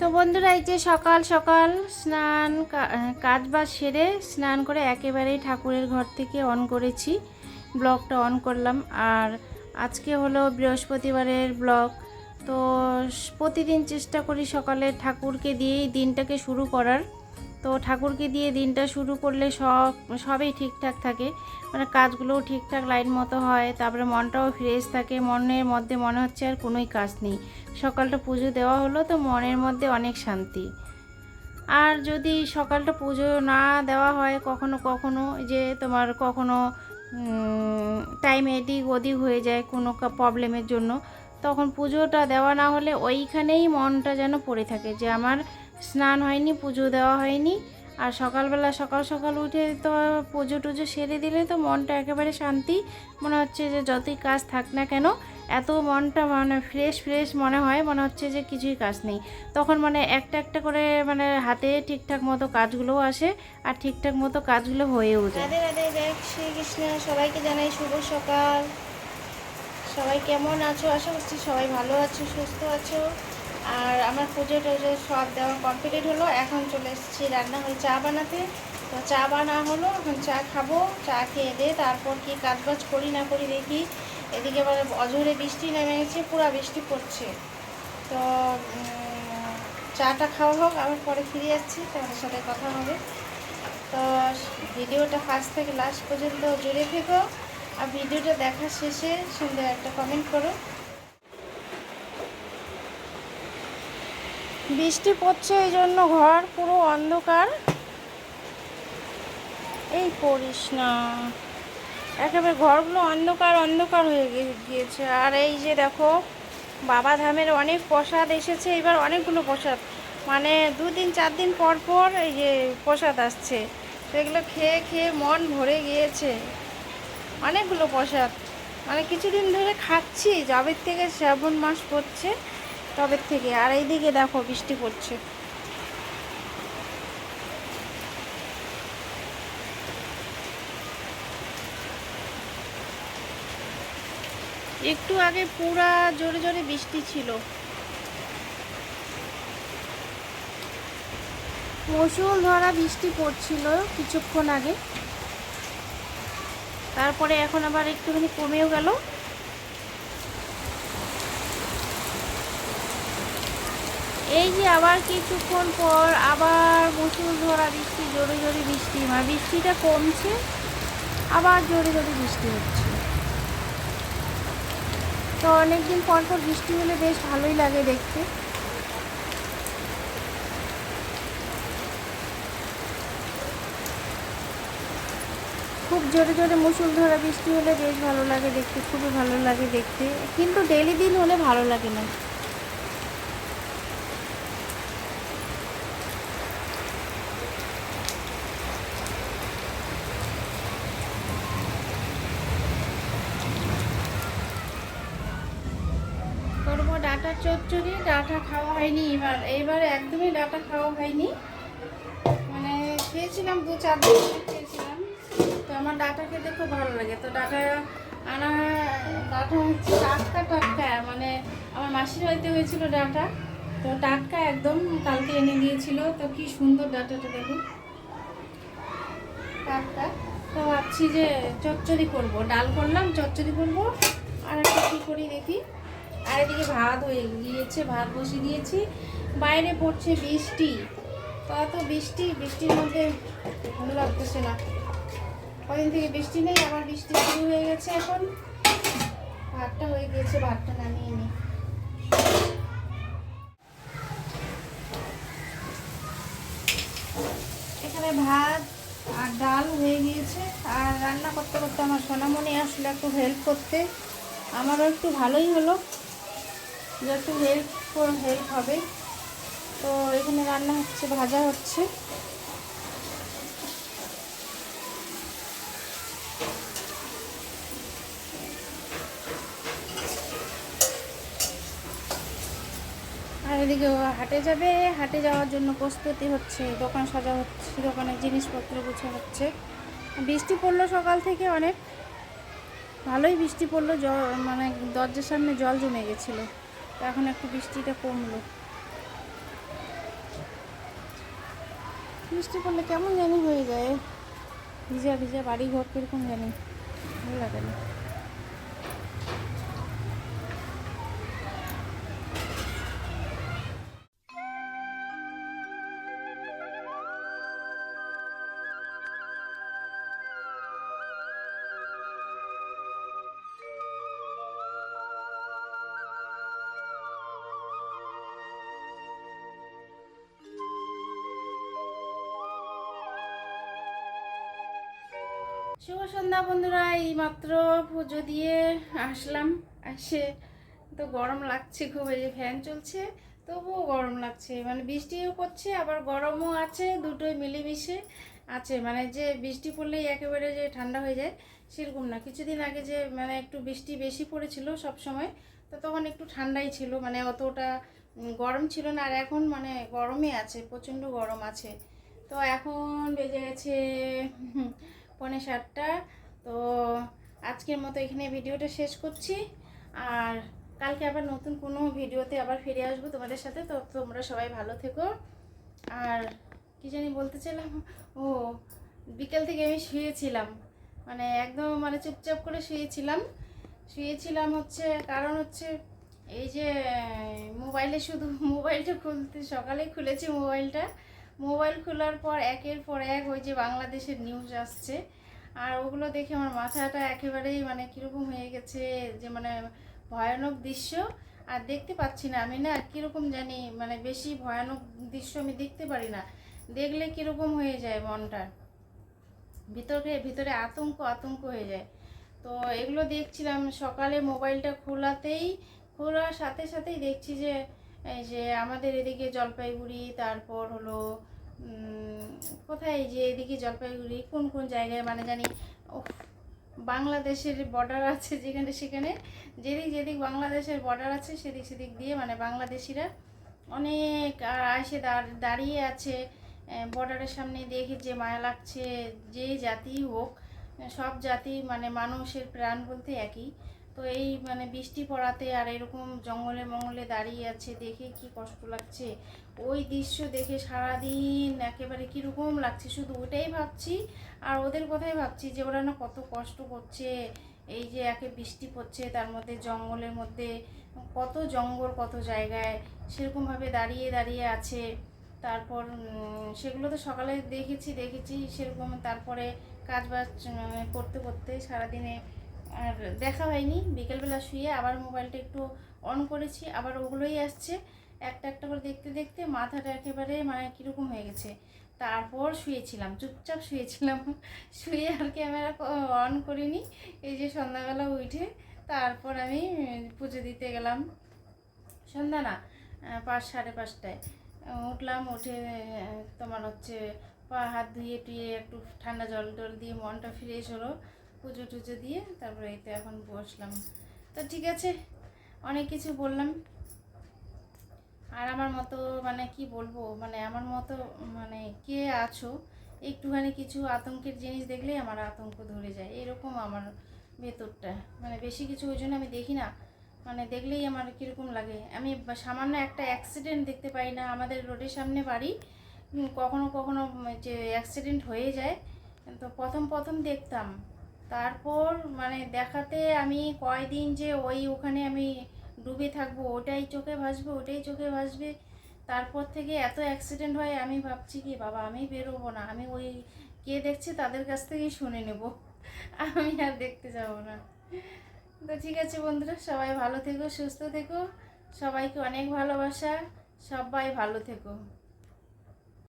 তো বন্ধুরা, এই যে সকাল সকাল স্নান কাজ বাজ সেরে স্নান করে একেবারেই ঠাকুরের ঘর থেকে অন করেছি। ব্লগটা অন করলাম। আর আজকে হলো বৃহস্পতিবারের ব্লগ। তো প্রতিদিন চেষ্টা করি সকালে ঠাকুরকে দিয়েই দিনটাকে শুরু করার। তো ঠাকুরকে দিয়ে দিনটা শুরু করলে সব, সবই ঠিকঠাক থাকে। মানে কাজগুলোও ঠিকঠাক লাইন মতো হয়, তারপরে মনটাও ফ্রেশ থাকে, মনের মধ্যে মনে হচ্ছে আর কোনোই কাজ নেই। সকালটা পুজো দেওয়া হলো তো মনের মধ্যে অনেক শান্তি। আর যদি সকালটা পুজো না দেওয়া হয় কখনো কখনো যে তোমার কখনো টাইম এদিক ওদিক হয়ে যায় কোনো প্রবলেমের জন্য, তখন পুজোটা দেওয়া না হলে ওইখানেই মনটা যেন পড়ে থাকে যে আমার স্নান হয়নি, পুজো দেওয়া হয়নি। আর সকালবেলা সকাল সকাল উঠে তো পুজো টুজো সেরে দিলে তো মনটা একেবারে শান্তি। মনে হচ্ছে যে যতই কাজ থাক না কেন, এত মনটা মানে ফ্রেশ ফ্রেশ মনে হয়, মনে হচ্ছে যে কিছুই কাজ নেই। তখন মানে একটা একটা করে মানে হাতে ঠিকঠাক মতো কাজগুলোও আসে আর ঠিকঠাক মতো কাজগুলো হয়েও যায় রাধে রাধে দেখ শ্রীকৃষ্ণ। সবাইকে জানাই শুভ সকাল। সবাই কেমন আছো? আশা করছি সবাই ভালো আছো, সুস্থ আছো। আর আমার পুজো টুজো সব দেওয়া কমপ্লিট হলো। এখন চলে এসেছি রান্না হয়ে চা বানাতে। তো চা বানা হলো, এখন চা খাব, চা খেয়ে দিয়ে তারপর কি কাজ বাজ করি না করি দেখি। এদিকে আবার অঝরে বৃষ্টি নেমে গেছে, পুরা বৃষ্টি পড়ছে। তো চাটা খাওয়া হোক, আবার পরে ফিরে যাচ্ছি তোমাদের সাথে কথা হবে। তো, ভিডিওটা ফার্স্ট থেকে লাস্ট পর্যন্ত জুড়ে থেকো। আর ভিডিওটা দেখার শেষে সুন্দর একটা কমেন্ট করো। বৃষ্টি পড়ছে এই জন্য ঘর পুরো অন্ধকার। এই পড়িস না। একেবারে ঘরগুলো অন্ধকার অন্ধকার হয়ে গিয়েছে। আর এই যে দেখো, বাবা ধামের অনেক প্রসাদ এসেছে। এবার অনেকগুলো প্রসাদ। মানে দুদিন চার দিন পর পর এই যে প্রসাদ আসছে। সেগুলো খেয়ে খেয়ে মন ভরে গিয়েছে। অনেকগুলো প্রসাদ। মানে কিছুদিন ধরে খাচ্ছি। যবের থেকে শ্রাবণ মাস পড়ছে। তবের থেকে। আর এইদিকে দেখো বৃষ্টি পড়ছে। একটু আগে পুরা জোরে জোরে বৃষ্টি ছিল। মসুল ধরা বৃষ্টি পড়ছিল কিছুক্ষণ আগে। তারপরে এখন আবার একটুখানি কমেও গেল। এই যে আবার কিছুক্ষণ পর আবার মুসুল ধরা বৃষ্টি, জোরে জোরে বৃষ্টি মানে বৃষ্টিটা কমছে, আবার জোরে জোরে বৃষ্টি হচ্ছে। তো অনেকদিন পর পর বৃষ্টি হলে বেশ ভালোই লাগে দেখতে। খুব জোরে জোরে মুসুল ধরা বৃষ্টি হলে বেশ ভালো লাগে দেখতে, খুবই ভালো লাগে দেখতে। কিন্তু ডেলি দিন হলে ভালো লাগে না করব ডাটা চচ্চড়ি, ডাটা খাওয়া হয়নি এবার। এবার একদমই ডাটা খাওয়া হয়নি। মানে খেয়েছিলাম দু চার দিন খেয়েছিলাম। তো আমার ডাটা খেতে খুব ভালো লাগে। তো ডাটা আনা, ডাটা হচ্ছে টাটকা টাটকা মানে আমার মাসির বাড়িতে হয়েছিল ডাটা। তো টাটকা একদম কালকে এনে দিয়েছিল। তো কি সুন্দর ডাটাটা দেখুন টাটকা। তো ভাবছি যে চচ্চড়ি করব। ডাল করলাম, চচ্চড়ি করব। আর একটা কী করি দেখি। আর এদিকে ভাত হয়ে গিয়েছে, ভাত বসিয়ে দিয়েছি। বাইরে পড়ছে বৃষ্টি। তো এত বৃষ্টি, বৃষ্টির মধ্যে ভালো লাগতেছে না। কদিন থেকে বৃষ্টি নেই, আবার বৃষ্টি শুরু হয়ে গেছে এখন। ভাতটা হয়ে গিয়েছে, ভাতটা নামিয়ে নিই। এখানে ভাত আর ডাল হয়ে গিয়েছে। আর রান্না করতে করতে আমার সোনামণি আসলে একটু হেল্প করতে। আমারও একটু ভালোই হলো। যে একটু হেল্প হেল্প হবে। তো এখানে রান্না হচ্ছে, ভাজা হচ্ছে। আর এদিকে হাটে যাবে। হাটে যাওয়ার জন্য প্রস্তুতি হচ্ছে, দোকান সাজা হচ্ছে, দোকানের জিনিসপত্র গুছা হচ্ছে। বৃষ্টি পড়ল সকাল থেকে অনেক। ভালোই বৃষ্টি পড়ল জল মানে দরজার সামনে জল জমে গেছিল। এখন একটু বৃষ্টিটা কমলো। বৃষ্টি পড়লে কেমন জানি হয়ে যায়। ভিজা ভিজা বাড়ি ঘর কীরকম জানি, ভালো লাগে না। শুভ সন্ধ্যা বন্ধুরা এই মাত্র পুজো দিয়ে আসলাম। এসে তো গরম লাগছে খুব, এই যে ফ্যান চলছে, তবুও গরম লাগছে। মানে বৃষ্টিও পড়ছে, আবার গরমও আছে, দুটোই মিলেমিশে আছে। মানে যে বৃষ্টি পড়লেই একেবারে যে ঠান্ডা হয়ে যায়, সেরকম না। কিছুদিন আগে যে মানে একটু বৃষ্টি বেশি পড়েছিল সব সময় তো তখন একটু ঠান্ডাই ছিল। মানে অতটা গরম ছিল না, আর এখন মানে গরমই আছে, প্রচণ্ড গরম আছে। তো এখন বেজে গেছে পৌনে সাতটা। তো আজকের মতো এখানে ভিডিওটা শেষ করছি। আর কালকে আবার নতুন কোনো ভিডিওতে আবার ফিরে আসব তোমাদের সাথে। তো তোমরা সবাই ভালো থেকো। আর কি জানি বলতে চাইলাম, ও বিকেল থেকে আমি শুয়েছিলাম। মানে একদম মানে চুপচাপ করে শুয়েছিলাম। শুয়েছিলাম হচ্ছে, কারণ হচ্ছে এই যে মোবাইলে শুধু মোবাইলটা খুলতে, সকালে খুলেছি মোবাইলটা। মোবাইল খোলার পর একের পর এক ওই যে বাংলাদেশের নিউজ আসছে। আর ওগুলো দেখে আমার মাথাটা একেবারেই মানে কীরকম হয়ে গেছে যে মানে ভয়ানক দৃশ্য। আর দেখতে পাচ্ছি না আমি না কীরকম জানি মানে বেশি ভয়ানক দৃশ্য আমি দেখতে পারি না। দেখলে কীরকম হয়ে যায় মনটা। ভিতরে ভিতরে আতঙ্ক আতঙ্ক হয়ে যায়। তো এগুলো দেখছিলাম সকালে মোবাইলটা খোলাতেই, খোলার সাথে সাথেই দেখছি যে এই যে আমাদের এদিকে জলপাইগুড়ি, তারপর হলো কোথায় যে এদিকে জলপাইগুড়ি, কোন কোন জায়গায় মানে জানি বাংলাদেশের বর্ডার আছে যেখানে সেখানে, যেদিক যেদিক বাংলাদেশের বর্ডার আছে সেদিক সেদিক দিয়ে মানে বাংলাদেশিরা অনেক আর দাঁড়- দাঁড়িয়ে আছে বর্ডারের সামনে দেখে যে মায়া লাগছে, যে জাতি হোক, সব জাতি মানে মানুষের প্রাণ বলতে একই। তো এই মানে বৃষ্টি পড়াতে আর এরকম জঙ্গলে মঙ্গলে দাঁড়িয়ে আছে দেখে কি কষ্ট লাগছে। ওই দৃশ্য দেখে সারাদিন একেবারে কীরকম লাগছে, শুধু ওটাই ভাবছি আর ওদের কথাই ভাবছি যে ওরা না কত কষ্ট করছে, এই যে একে বৃষ্টি পড়ছে, তার মধ্যে জঙ্গলের মধ্যে কত জঙ্গল, কত জায়গায় সেরকমভাবে দাঁড়িয়ে দাঁড়িয়ে আছে। তারপর সেগুলো তো সকালে দেখেছি দেখেছি সেরকম তারপরে কাজ বাজ করতে করতে সারাদিনে আর দেখা হয়নি। বিকেলবেলা শুয়ে আবার মোবাইলটা একটু অন করেছি, আবার ওগুলোই আসছে। একটা একটা করে দেখতে দেখতে মাথাটা একেবারে মানে কীরকম হয়ে গেছে। তারপর শুয়েছিলাম, চুপচাপ শুয়েছিলাম। শুয়ে আর ক্যামেরা অন করিনি। এই যে সন্ধ্যাবেলা উঠে তারপর আমি পুজো দিতে গেলাম। সন্ধ্যা না পাঁচ, সাড়ে পাঁচটায়। উঠলাম, উঠে তোমার হচ্ছে পা হাত ধুয়ে টুয়ে একটু ঠান্ডা জল টল দিয়ে মনটা ফ্রেশ হলো। পুজো টুজো দিয়ে তারপরে এই তো এখন বসলাম। তো ঠিক আছে, অনেক কিছু বললাম। আর আমার মতো মানে কি বলব মানে আমার মতো মানে কে আছো, একটুখানি কিছু আতঙ্কের জিনিস দেখলেই আমার আতঙ্ক ধরে যায়। এরকম আমার ভেতরটা। মানে বেশি কিছু ওই জন্য আমি দেখি না। মানে দেখলেই আমার কীরকম লাগে। আমি সামান্য একটা অ্যাক্সিডেন্ট দেখতে পাই না। আমাদের রোডের সামনে বাড়ি কখনো কখনো যে অ্যাক্সিডেন্ট হয়ে যায়। তো প্রথম প্রথম দেখতাম। তারপর মানে দেখাতে আমি কয়দিন যে ওই ওখানে আমি ডুবে থাকব, ওটাই চোখে ভাসবে, ওটাই চোখে ভাসবে। তারপর থেকে এত অ্যাক্সিডেন্ট হয়, আমি ভাবছি কি, বাবা, আমি বেরোবো না। আমি ওই কে দেখছে তাদের কাছ থেকেই শুনে নেব। আমি আর দেখতে যাব না। তো ঠিক আছে বন্ধুরা, সবাই ভালো থেকো, সুস্থ থেকো। সবাইকে অনেক ভালোবাসা, সবাই ভালো থেকো।